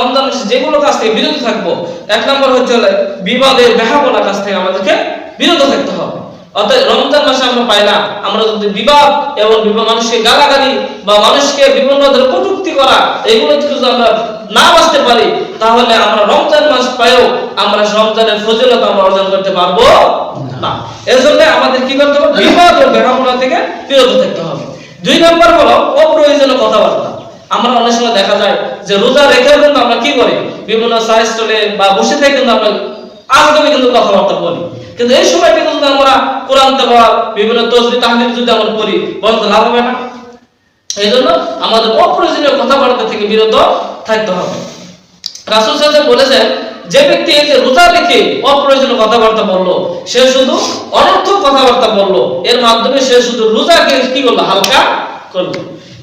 রমজান মাসে যেগুলো কাজ থেকে বিরত থাকব। এক নম্বর হচ্ছে থেকে আমাদেরকে বিরত থাকতে হবে। অর্থাৎ রমজান মাসে আমরা পাই না, আমরা যদি বিবাদ এবং মানুষকে গালাগালি বা মানুষকে বিভিন্ন করা, এগুলো যদি আমরা না বাঁচতে পারি, তাহলে আমরা রমজান মাস পাইও আমরা রমজানের আমরা অর্জন করতে পারব না। এর জন্য আমাদের কি করতে হবে? বিবাদ ও থেকে বিরত থাকতে হবে। দুই নম্বর হলো অপ্রয়োজনীয় কথাবার্তা। আমরা অনেক সময় দেখা যায় যে রোজা রেখে কিন্তু আমরা কি করি? বিভিন্ন সাইস্টলে বা বসে থেকে কিন্তু আমরা আজগবি কিন্তু কথাবার্তা বলি। কিন্তু এই সময়টা কিন্তু আমরা কোরআন তেলাওয়াত, বিভিন্ন তসবি, তাহলিল যদি আমরা করি বলতে লাভ হবে না। এই জন্য আমাদের অপ্রয়োজনীয় কথাবার্তা থেকে বিরত থাকতে হবে। রাসূল সাল্লাল্লাহু বলেছেন, যে ব্যক্তি এই যে রোজা রেখে অপ্রয়োজনীয় কথাবার্তা বলল, সে শুধু অনর্থক কথাবার্তা বলল, এর মাধ্যমে সে শুধু রোজাকে কি করল? হালকা করল।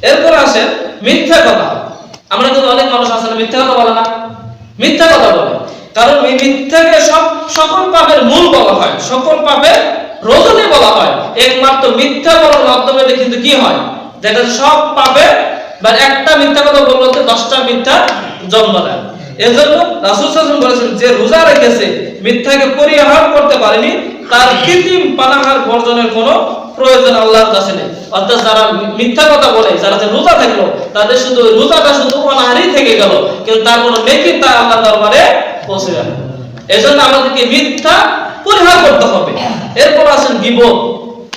এরপর আসে মিথ্যা কথা। আমরা কিন্তু অনেক মানুষ না, মিথ্যা কথা বলে না। মিথ্যা কথা বলে। কারণ এই মিথ্যাকে সব সকল পাপের মূল বলা হয়, সকল পাপের রজনী বলা হয়। একমাত্র মিথ্যা বলার মাধ্যমে কিন্তু কি হয়? যেটা সব পাপে বা একটা মিথ্যা কথা বলল দশটা মিথ্যা জন্ম দেয়। এজন্য রাসূল আলাইহি বলেছেন, যে রোজা রেখেছে, মিথ্যাকে পরিহার করতে পারেনি, তার কৃত্রিম পানাহার বর্জনের কোনো প্রয়োজন আল্লাহর কাছে নেই। অর্থাৎ যারা মিথ্যা কথা বলে যারা যে রোজা থাকল তাদের শুধু রোজাটা শুধু অনাহারেই থেকে গেল। কিন্তু তার কোনো নেকি তা আল্লাহ দরবারে পৌঁছে গেল। এজন্য আমাদেরকে মিথ্যা পরিহার করতে হবে। এরপর আছেন গিবত।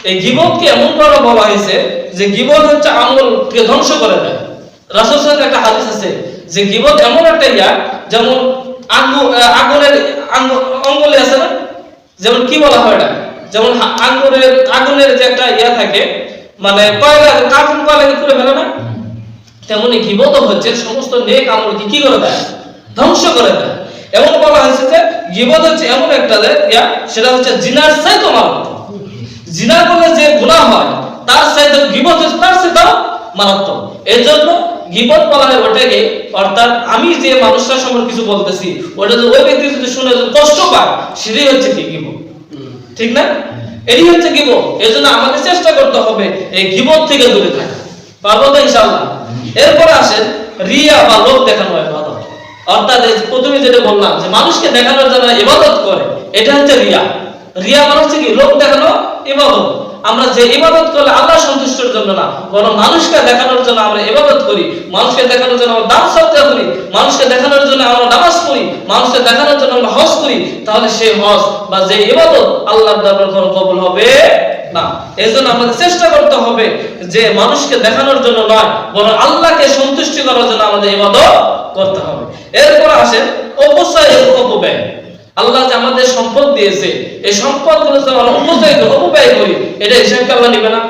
এই গিবতকে এমন ভাবে বলা হয়েছে যে গিবত হচ্ছে আমলকে ধ্বংস করে দেয়। রাসূল একটা হাদিস আছে যে গিবত এমন একটা ইয়া যেমন আঙ্গু আহ, আগুনের আঙ্গু আছে না? যেমন কি বলা হয় এটা? যেমন আঙ্গুরের, আগুনের যে একটা ইয়া থাকে মানে কয়লা কার্বন কয়লা পুড়ে ফেলে না? তেমনি গিবত হচ্ছে, সমস্ত নেক আমলকে কি করে দেয়? ধ্বংস করে দেয়। এমন বলা হয়েছে যে, গিবত হচ্ছে এমন একটা ইয়া, সেটা হচ্ছে জিনার চাইতে মারাত্মক জিনা করলে যে গুনাহ হয়, তার চাইতে গিবত তার চাইতেও মারাত্মক। এর জন্য গিবত বলা হয় ওটাকে, অর্থাৎ আমি যে মানুষটার সম্পর্কে কিছু বলতেছি, ওটা যদি ওই ব্যক্তি যদি শুনে যদি কষ্ট পায়, সেটাই হচ্ছে কি গিবত। ঠিক না? এটি হচ্ছে গিবত। এই জন্য আমাদের চেষ্টা করতে হবে এই গিবত থেকে দূরে থাকা। পারব তো ইনশাআল্লাহ? এরপরে আসেন, রিয়া বা লোক দেখানো ইবাদত। অর্থাৎ এই প্রথমে যেটা বললাম যে মানুষকে দেখানোর জন্য ইবাদত করে, এটা হচ্ছে রিয়া। রিয়া মানে হচ্ছে কি? লোক দেখানো ইবাদত। আমরা যে ইবাদত করলে আল্লাহ সন্তুষ্টের জন্য না বরং মানুষকে দেখানোর জন্য আমরা ইবাদত করি, মানুষকে দেখানোর জন্য আমরা দান সৎকার করি, মানুষকে দেখানোর জন্য আমরা নামাজ পড়ি, মানুষকে দেখানোর জন্য আমরা হজ করি, তাহলে সেই হজ বা যে ইবাদত আল্লাহর দরবার কোনো কবুল হবে না। এই জন্য আমাদের চেষ্টা করতে হবে যে মানুষকে দেখানোর জন্য নয়, বরং আল্লাহকে সন্তুষ্টি করার জন্য আমাদের ইবাদত করতে হবে। এরপর আসে অপচয় অপব্যয় আল্লাহ যে আমাদের সম্পদ দিয়েছে এই সম্পদগুলো যে আমরা অপচয় করি, অপব্যয় করি এটা হিসাবকে আল্লাহ নেবে না?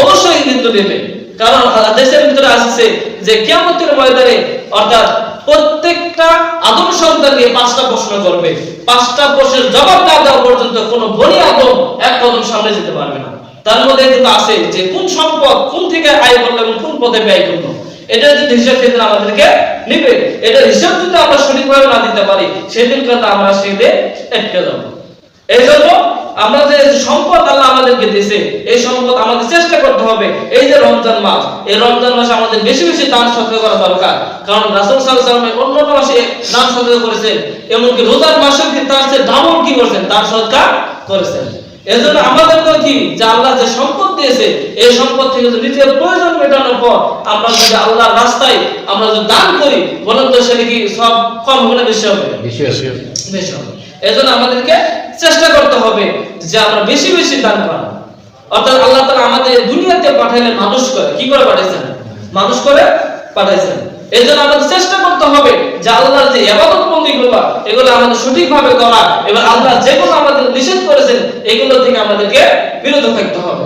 অবশ্যই কিন্তু নেবে। কারণ দেশের ভিতরে আসছে যে কিয়ামতের ময়দানে অর্থাৎ প্রত্যেকটা আদম সন্তানকে পাঁচটা প্রশ্ন করবে। পাঁচটা প্রশ্নের জবাব না দেওয়া পর্যন্ত কোনো বনি আদম এক কদম সামনে যেতে পারবে না। তার মধ্যে কিন্তু আছে যে কোন সম্পদ কোন থেকে আয় করল এবং কোন পথে ব্যয় করল। এটা যদি হিসাব সেদিন আমাদেরকে নিবে। এটা হিসাব যদি আমরা সঠিকভাবে না দিতে পারি, সেদিন কিন্তু আমরা সেদিন আটকে যাব। এই জন্য আমরা যে সম্পদ আল্লাহ আমাদেরকে দিয়েছে, এই সম্পদ আমাদের চেষ্টা করতে হবে। এই যে রমজান মাস, এই রমজান মাসে আমাদের বেশি বেশি দান সৎকার করা দরকার। কারণ রাসূল ওয়াসাল্লাম অন্যান্য মাসে দান সৎকার করেছেন, এমনকি রোজার মাসে তার চেয়ে ডাবল কি করেছেন? দান সৎকার করেছেন। এজন্য আমাদের তো কি যে আল্লাহ যে সম্পদ দিয়েছে এই সম্পদ থেকে যদি নিজের প্রয়োজন মেটানোর পর আমরা যদি আল্লাহর রাস্তায় আমরা যদি দান করি বলেন তো সেটা কি সব কম হবে? বেশি হবে। বেশি হবে। এজন্য আমাদেরকে চেষ্টা করতে হবে যে আমরা বেশি বেশি দান করা। অর্থাৎ আল্লাহ তাআলা আমাদের দুনিয়াতে পাঠাইলে মানুষ করে। কি করে পাঠাইছেন? মানুষ করে পাঠাইছেন। এই জন্য আমাদের চেষ্টা করতে হবে যে আল্লাহর যে ইবাদত বন্দিগুলো এগুলো আমাদের সঠিকভাবে করা এবং আল্লাহ যেগুলো আমাদের নিষেধ করেছেন, এগুলো থেকে আমাদেরকে বিরত থাকতে হবে।